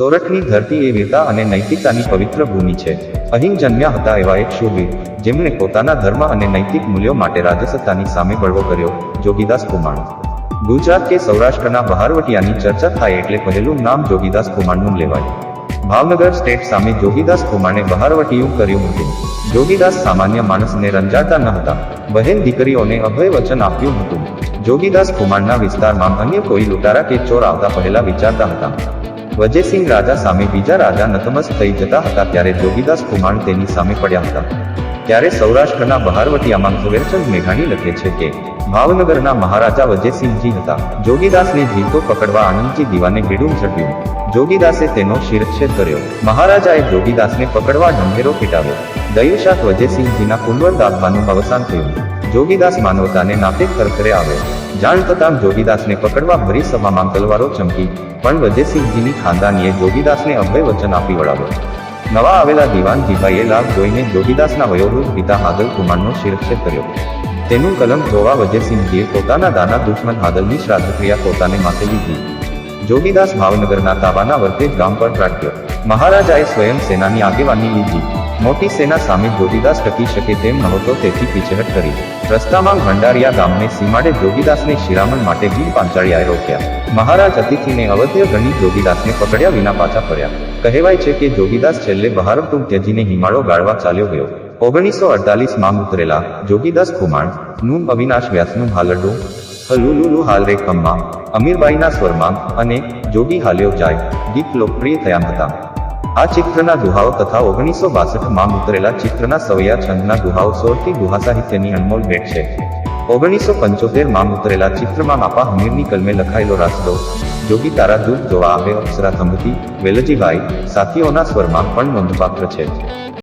સોરઠની ધરતી એ વીરતા અને નૈતિકતાની પવિત્ર ભૂમિ છે. અહીં જન્મ્યા હતા એવા એક શૂરવીર, જેમણે પોતાના ધર્મ અને નૈતિક મૂલ્યો માટે રાજસત્તાની સામે બળવો કર્યો, જોગીદાસ કુમાણ ગુજરાત કે સૌરાષ્ટ્રના બહારવટિયાની ચર્ચા થાય એટલે પહેલું નામ જોગીદાસ કુમાણનું લેવાય. ભાવનગર સ્ટેટ સામે જોગીદાસ કુમાણે બહારવટીયું કર્યું હતું. જોગીદાસ સામાન્ય માણસને રંજાડતા ન હતા. બહેન દીકરીઓને અભય વચન આપ્યું હતું. જોગીદાસ કુમારના વિસ્તારમાં અન્ય કોઈ લૂંટારા કે ચોર આવતા પહેલા વિચારતા હતા. વજયસિંહ રાજા સામે બીજા રાજા નતમસ્ત થઈ જતા હતા ત્યારે જોગીદાસ કુમાણ તેની સામે પડ્યા હતા. ત્યારે સૌરાષ્ટ્રના બહારવટિયામાં ઝવેરચંદ મેઘાણી લખે છે કે, ભાવનગરના મહારાજા વજયસિંહજી હતા. જોગીદાસને જીવતો પકડવા આનંદજી દીવાને ભેડું ઝડપ્યું. જોગીદાસે તેનો શિરચ્છેદ કર્યો. મહારાજાએ જોગીદાસને પકડવા ઢંઢેરો પીટાવ્યો દયુશાત વજયસિંહજીના કુંવર દાખવાનું અવસાન થયું. જોગીદાસ માનવતાને નાતે ખરખરે આવ્યો જાણ થતાં જોગીદાસને પકડવા ભરી સભામાં તલવારો ચમકી. પણ વજયસિંહજીની ખાનદાનીએ જોગીદાસને અભય વચન આપી વળાવ્યો. નવા આવેલા દીવાનજીભાઈએ લાભ જોઈને જોગીદાસના વયોવૃદ્ધ પિતા હાદલ કુમારનો શિરચ્છેદ કર્યો. તેનું કલંક જોવા વજયસિંહજીએ પોતાના દાના દુશ્મન હાદલની શ્રાદ્ધ ક્રિયા પોતાને માથે લીધી. જોગીદાસ ભાવનગરના તાબાના વર્તે ગામ પર ત્રાટક્યો. મહારાજાએ સ્વયં સેનાની આગેવાની લીધી. મોટી સેના સામે જોગીદાસ ટકી શકે તેમ નહોતો તેથી પીછેહટ કરી. રસ્તામાં ભંડારિયા ગામને સીમાડે જોગીદાસને શિરામણ માટે વીર પાંચાળિયાએ રોક્યા મહારાજ અતિથિને અવધ્ય ગણી જોગીદાસને પકડ્યા વિના પાછા ફર્યા. કહેવાય છે કે જોગીદાસ છેલ્લે બહારવટું ત્યજીને હિમાળો ગાળવા ચાલ્યો ગયો. ઓગણીસો અડતાલીસમાં ઉતરેલા જોગીદાસ ખુમાણનું અવિનાશ વ્યાસનું હાલડું હલુલુલુ હાલ રે કમ્મા અમીરબાઈના સ્વરમાં અને જોગી હાલ્યો જાય, ગીત લોકપ્રિય થયા હતા. આ ચિત્રના દુહાઓ તથા ઓગણીસો બાસઠમાં ઉતરેલા ચિત્રના સવૈયા છંદના દુહાઓ સોળથી દુહા સાહિત્યની અનમોલ ભેટ છે. ઓગણીસો પંચોતેરમાં ઉતરેલા ચિત્રમાં આપા હમીરની કલમે લખાયેલો રાસ્તો, જોગી તારા દૂધ જોવા આવે અપ્સરા થંભતી વેલજીભાઈ, સાથીઓના સ્વરમાં પણ નોંધપાત્ર છે.